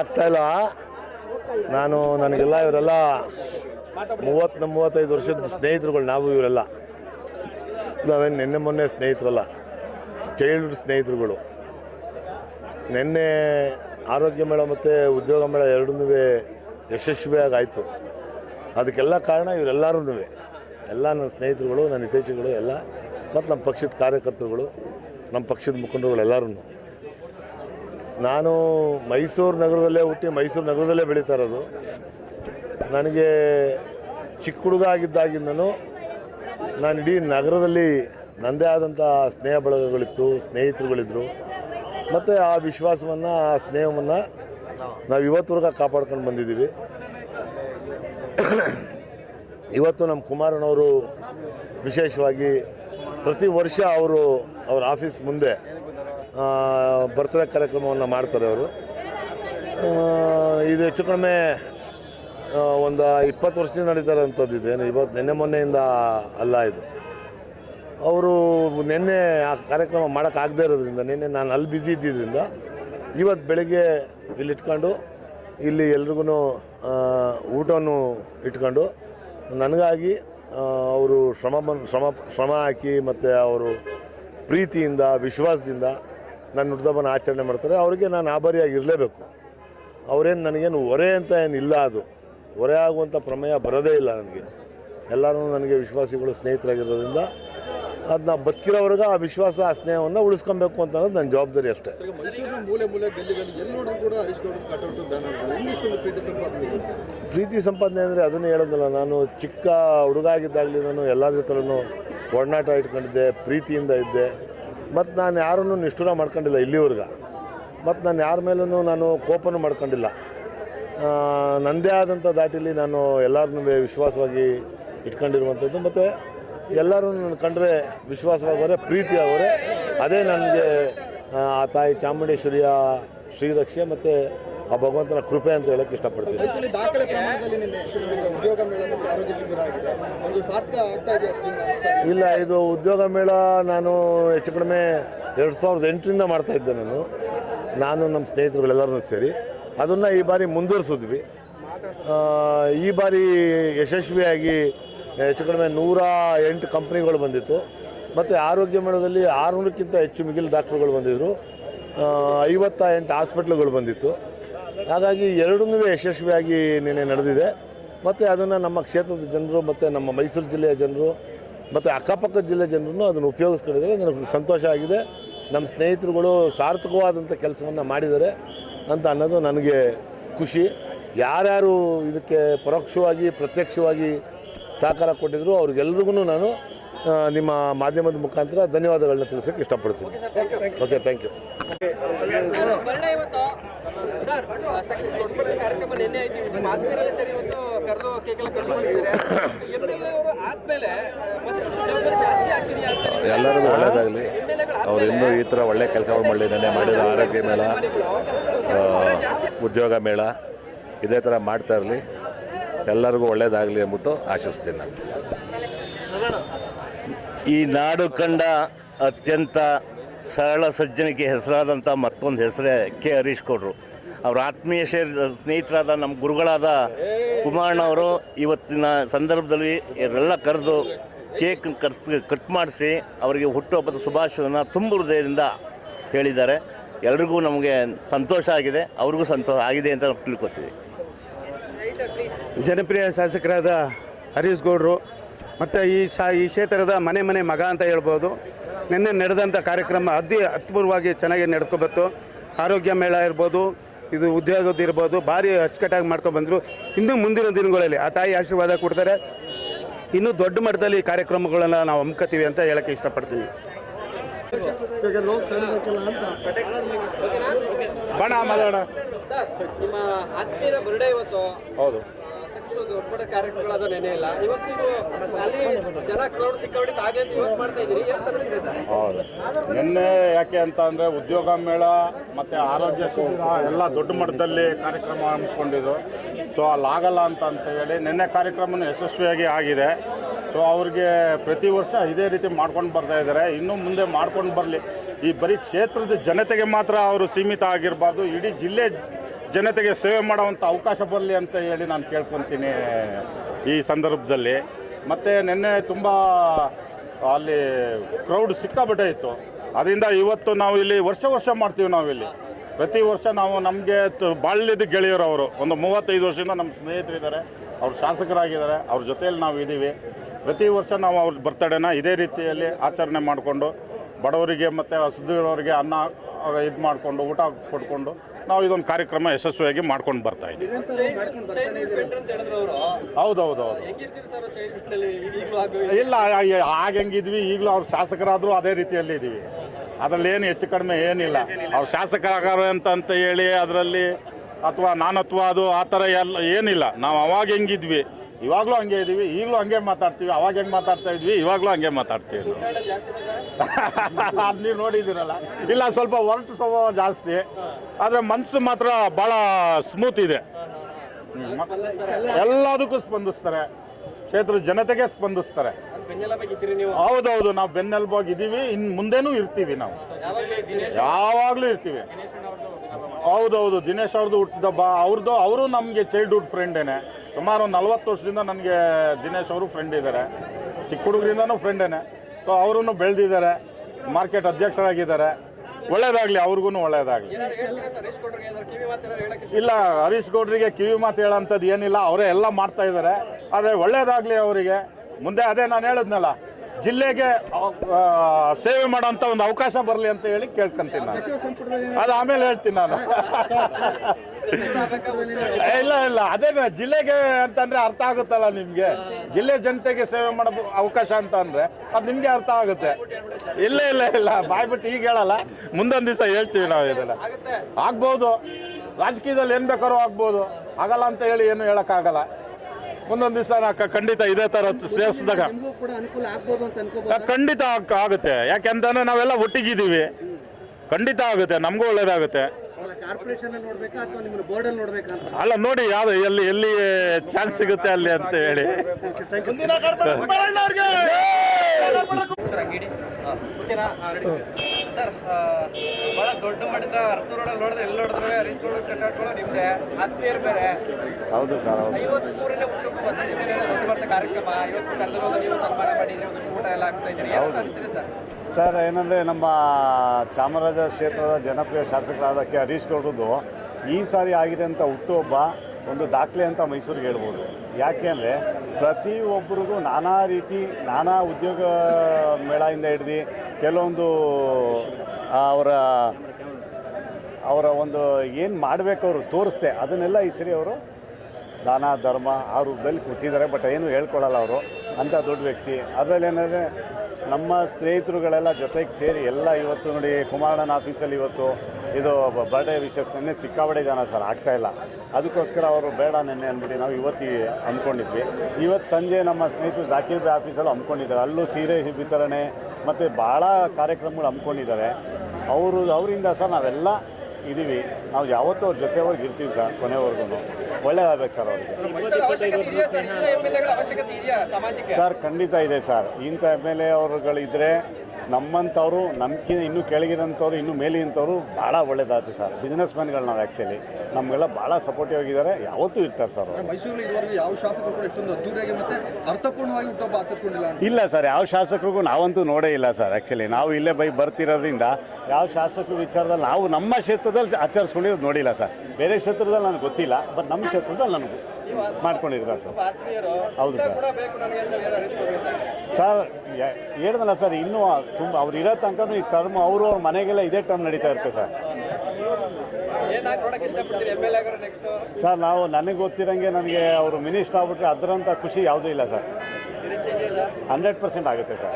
ಆಗ್ತಾ ಇಲ್ಲ ನಾನು ನನಗೆಲ್ಲ ಇವರೆಲ್ಲ ಮೂವತ್ತು ಮೂವತ್ತೈದು ವರ್ಷದ ಸ್ನೇಹಿತರುಗಳು, ನಾವು ಇವರೆಲ್ಲ. ನಾವೇನು ನಿನ್ನೆ ಮೊನ್ನೆ ಸ್ನೇಹಿತರಲ್ಲ. ಚೈಲ್ಡ್ಹುಡ್ ಸ್ನೇಹಿತರುಗಳು. ನಿನ್ನೆ ಆರೋಗ್ಯ ಮೇಳ ಮತ್ತು ಉದ್ಯೋಗ ಮೇಳ ಎರಡನ್ನೂ ಯಶಸ್ವಿಯಾಗಿ ಆಯಿತು. ಅದಕ್ಕೆಲ್ಲ ಕಾರಣ ಇವರೆಲ್ಲರೂ ಎಲ್ಲ ನನ್ನ ಸ್ನೇಹಿತರುಗಳು, ನನ್ನ ಹಿತೈಷಿಗಳು ಎಲ್ಲ, ಮತ್ತು ನಮ್ಮ ಪಕ್ಷದ ಕಾರ್ಯಕರ್ತರುಗಳು, ನಮ್ಮ ಪಕ್ಷದ ಮುಖಂಡರುಗಳು ಎಲ್ಲರೂ ನಾನು ಮೈಸೂರು ನಗರದಲ್ಲೇ ಹುಟ್ಟಿ ಮೈಸೂರು ನಗರದಲ್ಲೇ ಬೆಳೀತಾ ಇರೋದು. ನನಗೆ ಚಿಕ್ಕ ಹುಡುಗ ಆಗಿದ್ದಾಗಿಂದನು ನಾನು ಇಡೀ ನಗರದಲ್ಲಿ ನನ್ನದೇ ಆದಂಥ ಸ್ನೇಹ ಬಳಗಗಳಿತ್ತು ಸ್ನೇಹಿತರುಗಳಿದ್ದರು ಮತ್ತು ಆ ವಿಶ್ವಾಸವನ್ನು, ಆ ಸ್ನೇಹವನ್ನು ನಾವು ಇವತ್ತುವರೆಗೆ ಕಾಪಾಡ್ಕೊಂಡು ಬಂದಿದ್ದೀವಿ. ಇವತ್ತು ನಮ್ಮ ಕುಮಾರನವರು ವಿಶೇಷವಾಗಿ ಪ್ರತಿ ವರ್ಷ ಅವರು ಅವ್ರ ಆಫೀಸ್ ಮುಂದೆ ಬರ್ತ್ಡೇ ಕಾರ್ಯಕ್ರಮವನ್ನು ಮಾಡ್ತಾರೆ ಅವರು. ಇದು ಹೆಚ್ಚು ಕಡಿಮೆ ಒಂದು ಇಪ್ಪತ್ತು ವರ್ಷದಿಂದ ನಡೀತಾರೆ ಅಂಥದ್ದು ಇದೇನು ಇವತ್ತು ನಿನ್ನೆ ಮೊನ್ನೆಯಿಂದ ಅಲ್ಲ ಇದು. ಅವರು ನಿನ್ನೆ ಆ ಕಾರ್ಯಕ್ರಮ ಮಾಡೋಕ್ಕಾಗದೇ ಇರೋದ್ರಿಂದ, ನಿನ್ನೆ ನಾನು ಅಲ್ಲಿ ಬ್ಯುಸಿ ಇದ್ದಿದ್ದರಿಂದ ಇವತ್ತು ಬೆಳಗ್ಗೆ ಇಲ್ಲಿ ಇಟ್ಕೊಂಡು, ಇಲ್ಲಿ ಎಲ್ರಿಗೂ ಊಟವನ್ನು ಇಟ್ಕೊಂಡು, ನನಗಾಗಿ ಅವರು ಶ್ರಮ ಶ್ರಮ ಶ್ರಮ ಹಾಕಿ ಮತ್ತು ಅವರು ಪ್ರೀತಿಯಿಂದ, ವಿಶ್ವಾಸದಿಂದ ನನ್ನ ಹುಟ್ಟಿದಬ್ಬನ ಆಚರಣೆ ಮಾಡ್ತಾರೆ ಅವರಿಗೆ ನಾನು ಆಭಾರಿಯಾಗಿರಲೇಬೇಕು. ಅವರೇನು ನನಗೇನು ಹೊರೆ ಅಂತ ಏನಿಲ್ಲ ಅದು. ಹೊರೆ ಆಗುವಂಥ ಪ್ರಮೇಯ ಬರೋದೇ ಇಲ್ಲ ನನಗೆ. ಎಲ್ಲರೂ ನನಗೆ ವಿಶ್ವಾಸಿಗಳು ಸ್ನೇಹಿತರಾಗಿರೋದ್ರಿಂದ ಅದನ್ನ ಬದುಕಿರೋವ್ರಿಗೆ ಆ ವಿಶ್ವಾಸ ಆ ಸ್ನೇಹವನ್ನು ಉಳಿಸ್ಕೊಬೇಕು ಅಂತ ಅನ್ನೋದು ನನ್ನ ಜವಾಬ್ದಾರಿ ಅಷ್ಟೇ. ಪ್ರೀತಿ ಸಂಪಾದನೆ ಅಂದರೆ ಅದನ್ನೇ ಹೇಳೋದಲ್ಲ ನಾನು ಚಿಕ್ಕ ಹುಡುಗ ಆಗಿದ್ದಾಗಲಿ ನಾನು ಎಲ್ಲರ ಜೊತೆಲೂ ಒಡನಾಟ ಇಟ್ಕೊಂಡಿದ್ದೆ ಪ್ರೀತಿಯಿಂದ ಇದ್ದೆ. ಮತ್ತು ನಾನು ಯಾರನ್ನೂ ನಿಷ್ಠುರ ಮಾಡ್ಕೊಂಡಿಲ್ಲ ಇಲ್ಲಿವರೆಗೆ. ಮತ್ತು ನಾನು ಯಾರ ಮೇಲೂ ನಾನು ಕೋಪನೂ ಮಾಡ್ಕೊಂಡಿಲ್ಲ. ನನ್ನದೇ ಆದಂಥ ದಾಟಿಲಿ ನಾನು ಎಲ್ಲರನ್ನೂ ವಿಶ್ವಾಸವಾಗಿ ಇಟ್ಕೊಂಡಿರುವಂಥದ್ದು ಮತ್ತು ಎಲ್ಲರೂ ನನ್ನ ಕಂಡ್ರೆ ವಿಶ್ವಾಸವಾಗೋರೆ ಪ್ರೀತಿ ಆಗೋರೆ ಅದೇ ನನಗೆ ಆ ತಾಯಿ ಚಾಮುಂಡೇಶ್ವರಿಯ ಶ್ರೀರಕ್ಷೆ ಮತ್ತು ಆ ಭಗವಂತನ ಕೃಪೆ ಅಂತ ಹೇಳಕ್ಕೆ ಇಷ್ಟಪಡ್ತೀನಿ. ಮೈಸೂರಲ್ಲಿ ದಾಖಲೆ ಪ್ರಮಾಣದಲ್ಲಿ ನಿನ್ನೆ ಉದ್ಯೋಗ ಮೇಳ ಮತ್ತು ಆರೋಗ್ಯ ಶಿಬಿರ ಆಗಿದೆ. ಒಂದು ಸಾರ್ಥಕ ಆಗ್ತಾ ಇದೆ ಜೀವನ ಇಲ್ಲ ಇದು ಉದ್ಯೋಗ ಮೇಳ ನಾನು ಹೆಚ್ಚು ಕಡಿಮೆ ಎರಡು ಸಾವಿರದ ಎಂಟರಿಂದ ಮಾಡ್ತಾ ಇದ್ದೆ ನಾನು. ನಾನು ನಮ್ಮ ಸ್ನೇಹಿತರುಗಳೆಲ್ಲರನ್ನೂ ಸೇರಿ. ಅದನ್ನು ಈ ಬಾರಿ ಮುಂದುವರಿಸಿದ್ವಿ. ಈ ಬಾರಿ ಯಶಸ್ವಿಯಾಗಿ ಹೆಚ್ಚು ಕಡಿಮೆ ನೂರ ಎಂಟು ಕಂಪ್ನಿಗಳು ಬಂದಿತ್ತು. ಮತ್ತು ಆರೋಗ್ಯ ಮೇಳದಲ್ಲಿ ಆರುನೂರಕ್ಕಿಂತ ಹೆಚ್ಚು ಮಿಗಿಲು ಡಾಕ್ಟ್ರುಗಳು ಬಂದಿದ್ದರು ಐವತ್ತ ಎಂಟು ಹಾಸ್ಪಿಟ್ಲುಗಳು ಬಂದಿತ್ತು. ಹಾಗಾಗಿ ಎರಡನ್ನೂ ಯಶಸ್ವಿಯಾಗಿ ನಿನ್ನೆ ನಡೆದಿದೆ. ಮತ್ತು ಅದನ್ನು ನಮ್ಮ ಕ್ಷೇತ್ರದ ಜನರು ಮತ್ತು ನಮ್ಮ ಮೈಸೂರು ಜಿಲ್ಲೆಯ ಜನರು ಮತ್ತು ಅಕ್ಕಪಕ್ಕದ ಜಿಲ್ಲೆ ಜನರು ಅದನ್ನು ಉಪಯೋಗಿಸ್ಕೊಂಡಿದ್ದಾರೆ. ನನಗೆ ಸಂತೋಷ ಆಗಿದೆ. ನಮ್ಮ ಸ್ನೇಹಿತರುಗಳು ಸಾರ್ಥಕವಾದಂಥ ಕೆಲಸವನ್ನು ಮಾಡಿದ್ದಾರೆ ಅಂತ ಅನ್ನೋದು ನನಗೆ ಖುಷಿ. ಯಾರ್ಯಾರು ಇದಕ್ಕೆ ಪರೋಕ್ಷವಾಗಿ ಪ್ರತ್ಯಕ್ಷವಾಗಿ ಸಹಕಾರ ಕೊಟ್ಟಿದ್ರು ಅವ್ರಿಗೆಲ್ರಿಗೂ ನಾನು ನಿಮ್ಮ ಮಾಧ್ಯಮದ ಮುಖಾಂತರ ಧನ್ಯವಾದಗಳನ್ನ ತಿಳಿಸೋಕ್ಕೆ ಇಷ್ಟಪಡ್ತೀನಿ. ಓಕೆ ಥ್ಯಾಂಕ್ ಯು ಎಲ್ಲರಿಗೂ ಒಳ್ಳೇದಾಗಲಿ. ಅವ್ರು ಇನ್ನೂ ಈ ಥರ ಒಳ್ಳೆ ಕೆಲಸಗಳು ಮಾಡಲಿ. ನೆನ್ನೆ ಮಾಡಿದ ಆರೋಗ್ಯ ಮೇಳ ಉದ್ಯೋಗ ಮೇಳ ಇದೇ ಥರ ಮಾಡ್ತಾ ಇರಲಿ. ಎಲ್ಲರಿಗೂ ಒಳ್ಳೇದಾಗಲಿ ಅಂದ್ಬಿಟ್ಟು ಆಶಿಸ್ತೀನಿ ನಾನು. ಈ ನಾಡು ಕಂಡ ಅತ್ಯಂತ ಸರಳ ಸಜ್ಜನಿಕೆ ಹೆಸರಾದಂಥ ಮತ್ತೊಂದು ಹೆಸರೇ ಕೆ ಹರೀಶ್ ಗೌಡ್ರು ಅವ್ರ ಆತ್ಮೀಯ ಶೇ- ಸ್ನೇಹಿತರಾದ ನಮ್ಮ ಗುರುಗಳಾದ ಕುಮಾರಣ್ಣವರು ಇವತ್ತಿನ ಸಂದರ್ಭದಲ್ಲಿ ಇವರೆಲ್ಲ ಕರೆದು ಕೇಕ್ ಕರ್ಸ್ ಕಟ್ ಮಾಡಿಸಿ ಅವರಿಗೆ ಹುಟ್ಟುಹಬ್ಬದ ಶುಭಾಶಯವನ್ನು ತುಂಬ ಹೃದಯದಿಂದ ಹೇಳಿದ್ದಾರೆ. ಎಲ್ರಿಗೂ ನಮಗೆ ಸಂತೋಷ ಆಗಿದೆ. ಅವ್ರಿಗೂ ಸಂತೋಷ ಆಗಿದೆ ಅಂತ ನಾವು ತಿಳ್ಕೊತೀವಿ. ಜನಪ್ರಿಯ ಶಾಸಕರಾದ ಹರೀಶ್ ಗೌಡರು ಮತ್ತು ಈ ಶಾ ಈ ಕ್ಷೇತ್ರದ ಮನೆ ಮನೆ ಮಗ ಅಂತ ಹೇಳ್ಬೋದು. ನಿನ್ನೆ ನಡೆದಂಥ ಕಾರ್ಯಕ್ರಮ ಅತಿ ಅತ್ಪೂರ್ವವಾಗಿ ಚೆನ್ನಾಗಿ ನಡ್ಕೊಬತ್ತು ಆರೋಗ್ಯ ಮೇಳ ಇರ್ಬೋದು ಇದು ಉದ್ಯೋಗದ್ದು ಇರ್ಬೋದು ಭಾರಿ ಅಚ್ಚುಕಟ್ಟಾಗಿ ಮಾಡ್ಕೊಬಂದರು ಇನ್ನೂ ಮುಂದಿನ ದಿನಗಳಲ್ಲಿ ಆ ತಾಯಿ ಆಶೀರ್ವಾದ ಕೊಡ್ತಾರೆ. ಇನ್ನೂ ದೊಡ್ಡ ಮಟ್ಟದಲ್ಲಿ ಕಾರ್ಯಕ್ರಮಗಳನ್ನು ನಾವು ಹಮ್ಮಿಕೋತೀವಿ ಅಂತ ಹೇಳೋಕ್ಕೆ ಇಷ್ಟಪಡ್ತೀನಿ. ಬಣ ಇವತ್ತು. ಹೌದು. ದೊಡ್ಡ ಕಾರ್ಯಕ್ರಮಗಳು ಅದು ನೆನೆ ಇಲ್ಲ. ಅಲ್ಲಿ ಜನ ಕ್ರೌಡ್ ಸಿಕ್ಕಾಬಿಟ್ಟು ಹಾಗೆ ಇವತ್ತು ಮಾಡ್ತಾ ಇದ್ದೀರಿ. ಹೌದು. ನಿನ್ನೆ ಯಾಕೆ ಅಂತ ಅಂದರೆ ಉದ್ಯೋಗ ಮೇಳ, ಮತ್ತು ಆರೋಗ್ಯ ಶಿಬಿರ ಎಲ್ಲ ದೊಡ್ಡ ಮಟ್ಟದಲ್ಲಿ ಕಾರ್ಯಕ್ರಮ ಹಮ್ಮಿಕೊಂಡಿದ್ರು ಸೊ ಅಲ್ಲಾಗಲ್ಲ ಅಂತ ಅಂತ ಹೇಳಿ ನಿನ್ನೆ ಕಾರ್ಯಕ್ರಮ ಯಶಸ್ವಿಯಾಗಿ ಆಗಿದೆ. ಸೊ ಅವ್ರಿಗೆ ಪ್ರತಿ ವರ್ಷ ಇದೇ ರೀತಿ ಮಾಡ್ಕೊಂಡು ಬರ್ತಾ ಇದ್ದಾರೆ. ಇನ್ನೂ ಮುಂದೆ ಮಾಡ್ಕೊಂಡು ಬರಲಿ. ಈ ಬರೀ ಕ್ಷೇತ್ರದ ಜನತೆಗೆ ಮಾತ್ರ ಅವರು ಸೀಮಿತ ಆಗಿರಬಾರ್ದು. ಇಡೀ ಜಿಲ್ಲೆ ಜನತೆಗೆ ಸೇವೆ ಮಾಡುವಂಥ ಅವಕಾಶ ಬರಲಿ ಅಂತ ಹೇಳಿ ನಾನು ಕೇಳ್ಕೊತೀನಿ ಈ ಸಂದರ್ಭದಲ್ಲಿ. ಮತ್ತು ನಿನ್ನೆ ತುಂಬ ಅಲ್ಲಿ ಕ್ರೌಡ್ ಸಿಕ್ಕಾಬಿಟ್ಟೆ ಇತ್ತು. ಅದರಿಂದ ಇವತ್ತು ನಾವು ಇಲ್ಲಿ ವರ್ಷ ವರ್ಷ ಮಾಡ್ತೀವಿ ನಾವು ಇಲ್ಲಿ. ಪ್ರತಿ ವರ್ಷ ನಾವು ನಮಗೆ ಬಾಳ್ಯದ ಗೆಳೆಯರು ಅವರು. ಒಂದು ಮೂವತ್ತೈದು ವರ್ಷದಿಂದ ನಮ್ಮ ಸ್ನೇಹಿತರಿದ್ದಾರೆ ಅವ್ರು ಶಾಸಕರಾಗಿದ್ದಾರೆ. ಅವ್ರ ಜೊತೆಯಲ್ಲಿ ನಾವು ಇದ್ದೀವಿ. ಪ್ರತಿ ವರ್ಷ ನಾವು ಅವ್ರ ಬರ್ತಡೇನ ಇದೇ ರೀತಿಯಲ್ಲಿ ಆಚರಣೆ ಮಾಡಿಕೊಂಡು, ಬಡವರಿಗೆ ಮತ್ತು ಹಸಿದಿರೋರಿಗೆ ಅನ್ನ ಇದು ಮಾಡಿಕೊಂಡು, ಊಟ ಕೊಟ್ಕೊಂಡು ನಾವು ಇದೊಂದು ಕಾರ್ಯಕ್ರಮ ಯಶಸ್ವಿಯಾಗಿ ಮಾಡ್ಕೊಂಡು ಬರ್ತಾ ಇದ್ದೀವಿ. ಫ್ರೆಂಡ್ ಅಂತ ಹೇಳಿದ್ರು ಅವರು. ಹೌದೌದು ಹೌದು ಹಾಗೂ ಇಲ್ಲ ಆಗ ಹೆಂಗಿದ್ವಿ ಈಗಲೂ ಅವ್ರು ಶಾಸಕರಾದರೂ ಅದೇ ರೀತಿಯಲ್ಲಿ ಇದ್ದೀವಿ ಅದರಲ್ಲಿ ಏನು ಹೆಚ್ಚು ಕಡಿಮೆ ಏನಿಲ್ಲ. ಅವ್ರು ಶಾಸಕರಾಗಾರ ಅಂತ ಅಂತ ಹೇಳಿ ಅದರಲ್ಲಿ ಅಥವಾ ನಾನತ್ವ ಅದು ಆ ಥರ ಎಲ್ಲ ಏನಿಲ್ಲ. ನಾವು ಅವಾಗ ಹೆಂಗಿದ್ವಿ. ಇವಾಗಲೂ ಹಂಗೆ ಇದ್ದೀವಿ ಈಗಲೂ ಹಂಗೆ ಮಾತಾಡ್ತೀವಿ, ಅವಾಗ ಹೆಂಗೆ ಮಾತಾಡ್ತಾ ಇದ್ವಿ, ಇವಾಗಲೂ ಹಂಗೆ ಮಾತಾಡ್ತೀವಿ ಅದು ನೀವು ನೋಡಿದ್ದೀರಲ್ಲ. ಇಲ್ಲ, ಸ್ವಲ್ಪ ಒರಟು ಸ್ವಭಾವ ಜಾಸ್ತಿ, ಆದರೆ ಮನಸ್ಸು ಮಾತ್ರ ಭಾಳ ಸ್ಮೂತ್ ಇದೆ. ಎಲ್ಲದಕ್ಕೂ ಸ್ಪಂದಿಸ್ತಾರೆ ಕ್ಷೇತ್ರದ ಜನತೆಗೆ ಸ್ಪಂದಿಸ್ತಾರೆ. ಹೌದೌದು, ನಾವು ಬೆನ್ನೆಲುಬಾಗಿ ಇದ್ದೀವಿ ಇನ್ನು ಮುಂದೆನೂ ಇರ್ತೀವಿ ನಾವು. ಯಾವಾಗಲೂ ಇರ್ತೀವಿ. ಹೌದೌದು, ದಿನೇಶ್ ಅವ್ರದ್ದು ಹುಟ್ಟಿದಬ್ಬ ಅವ್ರದ್ದು ಅವರು ನಮಗೆ ಚೈಲ್ಡ್ಹುಡ್ ಫ್ರೆಂಡೇನೆ ಸುಮಾರು ನಲ್ವತ್ತು ವರ್ಷದಿಂದ ನನಗೆ ದಿನೇಶ್ ಅವರು ಫ್ರೆಂಡ್ ಇದ್ದಾರೆ ಚಿಕ್ಕ ಹುಡುಗರಿಂದನೂ ಫ್ರೆಂಡೇನೆ ಸೊ ಅವರೂ ಬೆಳೆದಿದ್ದಾರೆ ಮಾರ್ಕೆಟ್ ಅಧ್ಯಕ್ಷರಾಗಿದ್ದಾರೆ ಒಳ್ಳೇದಾಗಲಿ ಅವ್ರಿಗೂ ಒಳ್ಳೇದಾಗಲಿ. ಇಲ್ಲ, ಹರೀಶ್ ಗೌಡ್ರಿಗೆ ಕಿವಿ ಮಾತು ಹೇಳೋಂಥದ್ದು ಏನಿಲ್ಲ, ಅವರೇ ಎಲ್ಲ ಮಾಡ್ತಾ ಇದ್ದಾರೆ ಆದರೆ ಒಳ್ಳೇದಾಗಲಿ ಅವರಿಗೆ. ಮುಂದೆ ಅದೇ ನಾನು ಹೇಳಿದ್ನಲ್ಲ ಜಿಲ್ಲೆಗೆ ಸೇವೆ ಮಾಡೋಂಥ ಒಂದು ಅವಕಾಶ ಬರಲಿ ಅಂತ ಹೇಳಿ ಕೇಳ್ಕೊಂತೀನಿ ನಾನು. ಅದು ಆಮೇಲೆ ಹೇಳ್ತೀನಿ ನಾನು. ಇಲ್ಲ ಇಲ್ಲ ಅದೇ ಜಿಲ್ಲೆಗೆ ಅಂತಂದ್ರೆ ಅರ್ಥ ಆಗುತ್ತಲ್ಲ ನಿಮ್ಗೆ? ಜಿಲ್ಲೆ ಜನತೆಗೆ ಸೇವೆ ಮಾಡೋ ಅವಕಾಶ ಅಂತ ಅಂದ್ರೆ ಅದು ನಿಮ್ಗೆ ಅರ್ಥ ಆಗುತ್ತೆ. ಇಲ್ಲ ಇಲ್ಲ ಇಲ್ಲ ಬಾಯ್ಬಿಟ್ಟು ಈಗ ಹೇಳಲ್ಲ. ಮುಂದೊಂದು ದಿವಸ ಹೇಳ್ತೀವಿ ನಾವು ಇದೆಲ್ಲ. ಆಗ್ಬೋದು. ರಾಜಕೀಯದಲ್ಲಿ ಏನು ಬೇಕಾದ್ರೂ ಆಗ್ಬೋದು. ಆಗಲ್ಲ ಅಂತ ಹೇಳಿ ಏನು ಹೇಳೋಕ್ಕಾಗಲ್ಲ. ಮುಂದೊಂದು ದಿವಸ ನಾ ಕ- ಖಂಡಿತ ಇದೇ ಥರ ಸೇರಿಸಿದಾಗ ನಿಮಗೂ ಕೂಡ ಅನುಕೂಲ ಆಗ್ಬೋದು ಅಂತ ಅನ್ಕೋಬಹುದು ಖಂಡಿತ ಆಗ್- ಆಗುತ್ತೆ. ಯಾಕೆಂತಂದ್ರೆ ನಾವೆಲ್ಲ ಒಟ್ಟಿಗಿದ್ದೀವಿ. ಖಂಡಿತ ಆಗುತ್ತೆ. ನಮಗೂ ಒಳ್ಳೇದಾಗುತ್ತೆ. ಕಾರ್ಪೊರೇಷನ್ ಅಲ್ಲಿ ನೋಡ್ಬೇಕಾ ಅಥವಾ ನಿಮ್ಮನ್ನ ಬೋರ್ಡ್ ಅಲ್ಲಿ ನೋಡ್ಬೇಕಾ ಅಂತ? ಅಲ್ಲ ನೋಡಿ ಯಾವ್ದು ಎಲ್ಲಿ ಎಲ್ಲಿ ಚಾನ್ಸ್ ಸಿಗುತ್ತೆ ಅಲ್ಲಿ ಅಂತ ಹೇಳಿ. ಸರ್ ಅಂಗಡಿ ಓಕೆನಾ ಸರ್ ಬಹಳ ದೊಡ್ಡ ಮಟ್ಟದ ಅರಸು ರೋಡಲ್ಲಿ ನೋಡಿದ್ರೆ ಎಲ್ಲಿ ನೋಡಿದ್ರೆ ಹರೀಶ್ ರೋಡ್ ಕಟ್ಟಾಡ್ಕೊಳ್ಳೋ ನಿಮ್ದೆ ಆತ್ಮೀಯರು ಬೇರೆ ಹೌದು ಸರ್ ಐವತ್ತು ಮೂರನೇ ದೊಡ್ಡ ಮಟ್ಟದ ಕಾರ್ಯಕ್ರಮ ಇವತ್ತು ಕರೆದಿರೋ ನೀವು ಸನ್ಮಾನ ಮಾಡಿದ್ರಿ ಒಂದು ಊಟ ಎಲ್ಲ ಆಗ್ತಾ ಇದ್ದೀರಿ? ಏನಂತ ಅನಿಸಿದೆ ಸರ್? ಸರ್ ಏನಂದರೆ ನಮ್ಮ ಚಾಮರಾಜ ಕ್ಷೇತ್ರದ ಜನಪ್ರಿಯ ಶಾಸಕರಾದ ಕೆ ಹರೀಶ್ ಗೌಡ್ರದ್ದು ಈ ಸಾರಿ ಆಗಿದೆ ಅಂತ ಹುಟ್ಟುಹಬ್ಬ. ಒಂದು ದಾಖಲೆ ಅಂತ ಮೈಸೂರಿಗೆ ಹೇಳ್ಬೋದು. ಯಾಕೆ ಅಂದರೆ ಪ್ರತಿಯೊಬ್ಬರಿಗೂ ನಾನಾ ರೀತಿ, ನಾನಾ ಉದ್ಯೋಗ ಮೇಳದಿಂದ ಹಿಡ್ದು ಕೆಲವೊಂದು ಅವರ ಅವರ ಒಂದು ಏನು ಮಾಡಬೇಕು ಅವರು ತೋರಿಸ್ದೆ, ಅದನ್ನೆಲ್ಲ ಈ ಸರಿ ಅವರು ದಾನ, ಧರ್ಮ, ಆ ರೂಪದಲ್ಲಿ ಕೊಟ್ಟಿದ್ದಾರೆ, ಬಟ್ ಏನು ಹೇಳ್ಕೊಳ್ಳಲ್ಲ ಅವರು. ಅಂಥ ದೊಡ್ಡ ವ್ಯಕ್ತಿ. ಅದರಲ್ಲಿ ಏನಂದರೆ ನಮ್ಮ ಸ್ನೇಹಿತರುಗಳೆಲ್ಲ ಜೊತೆಗೆ ಸೇರಿ ಎಲ್ಲ ಇವತ್ತು ನೋಡಿ ಕುಮಾರಣ್ಣನ ಆಫೀಸಲ್ಲಿ ಇವತ್ತು ಇದು ಬರ್ಡೇ ವಿಶಸ್ ನಿನ್ನೆ ಸಿಕ್ಕಾಬಡೆ ಜನ ಸರ್ ಆಗ್ತಾಯಿಲ್ಲ ಅದಕ್ಕೋಸ್ಕರ ಅವರು ಬೇಡ ನಿನ್ನೆ ಅಂದ್ಬಿಟ್ಟು ನಾವು ಇವತ್ತು ಅಂದ್ಕೊಂಡಿದ್ವಿ. ಇವತ್ತು ಸಂಜೆ ನಮ್ಮ ಸ್ನೇಹಿತರು ಜಾಕೀರ್ ಬಿ ಆಫೀಸಲ್ಲಿ ಹಮ್ಮಿಕೊಂಡಿದ್ದಾರೆ ಅಲ್ಲೂ ಸೀರೆ ವಿತರಣೆ ಮತ್ತು ಭಾಳ ಕಾರ್ಯಕ್ರಮಗಳು ಹಮ್ಮಿಕೊಂಡಿದ್ದಾರೆ ಅವರು, ಅವರಿಂದ ಸರ್ ನಾವೆಲ್ಲ ಇದ್ದೀವಿ ನಾವು ಯಾವತ್ತೂ ಅವ್ರ ಜೊತೆ ಹೋಗಿ ಇರ್ತೀವಿ ಸರ್ ಕೊನೆವರೆಗೂ. ಒಳ್ಳೇದಾಗಬೇಕು ಸರ್ ಅವರಿಗೆ. ಸರ್ ಖಂಡಿತ ಇದೆ ಸರ್. ಇಂಥ ಎಂ ಎಲ್ ಎ ಅವರುಗಳಿದ್ರೆ ನಮ್ಮಂಥವ್ರು ನಮ್ಗಿಂತ ಇನ್ನೂ ಕೆಳಗಿರೋಂಥವ್ರು ಇನ್ನೂ ಮೇಲಿನಂಥವ್ರು ಭಾಳ ಒಳ್ಳೇದಾಯ್ತು ಸರ್. ಬಿಸ್ನೆಸ್ ಮ್ಯಾನ್ಗಳು ನಾವು ಆ್ಯಕ್ಚುಲಿ ನಮಗೆಲ್ಲ ಭಾಳ ಸಪೋರ್ಟಿವ್ ಆಗಿದ್ದಾರೆ. ಯಾವತ್ತೂ ಇರ್ತಾರೆ ಸರ್ ಮೈಸೂರಲ್ಲಿ ಇದುವರೆಗೂ ಯಾವ ಶಾಸಕರು ಕೂಡ ಇಷ್ಟೊಂದು ಅದ್ದೂರಿಯಾಗಿ ಮತ್ತೆ ಅರ್ಥಪೂರ್ಣವಾಗಿ ಹುಟ್ಟುಹಬ್ಬ ಆಚರಿಸ್ಕೊಂಡಿಲ್ಲ ಇಲ್ಲ ಸರ್ ಯಾವ ಶಾಸಕರಿಗೂ ನಾವಂತೂ ನೋಡೇ ಇಲ್ಲ ಸರ್ ಆ್ಯಕ್ಚುಲಿ ನಾವು ಇಲ್ಲೇ ಬೈ ಬರ್ತಿರೋದ್ರಿಂದ ಯಾವ ಶಾಸಕರು ವಿಚಾರದಲ್ಲಿ ನಾವು ನಮ್ಮ ಕ್ಷೇತ್ರದಲ್ಲಿ ಆಚರಿಸ್ಕೊಂಡಿರೋದು ನೋಡಿಲ್ಲ ಸರ್. ಬೇರೆ ಕ್ಷೇತ್ರದಲ್ಲಿ ನನಗೆ ಗೊತ್ತಿಲ್ಲ ಬಟ್ ನಮ್ಮ ಕ್ಷೇತ್ರದಲ್ಲಿ ನನಗೆ ಮಾಡ್ಕೊಂಡಿದ್ದಾರೆ ಸರ್. ಆತ್ಮೀಯರು ಹೌದು ಸರ್. ಸರ್ ಹೇಳಿದ್ನಲ್ಲ ಸರ್ ಇನ್ನೂ ತುಂಬ ಅವ್ರು ಇರೋ ತನಕ ಈ ಟರ್ಮ್ ಅವರು ಅವ್ರ ಮನೆಗೆಲ್ಲ ಇದೇ ಟರ್ಮ್ ನಡೀತಾ ಇರುತ್ತೆ ಸರ್. ಸರ್ ನಾವು ನನಗೆ ಗೊತ್ತಿರಂಗೆ ನನಗೆ ಅವರು ಮಿನಿಸ್ಟರ್ ಆಗ್ಬಿಟ್ರೆ ಅದರಂಥ ಖುಷಿ ಯಾವುದೂ ಇಲ್ಲ ಸರ್. ಹಂಡ್ರೆಡ್ ಪರ್ಸೆಂಟ್ ಆಗುತ್ತೆ ಸರ್.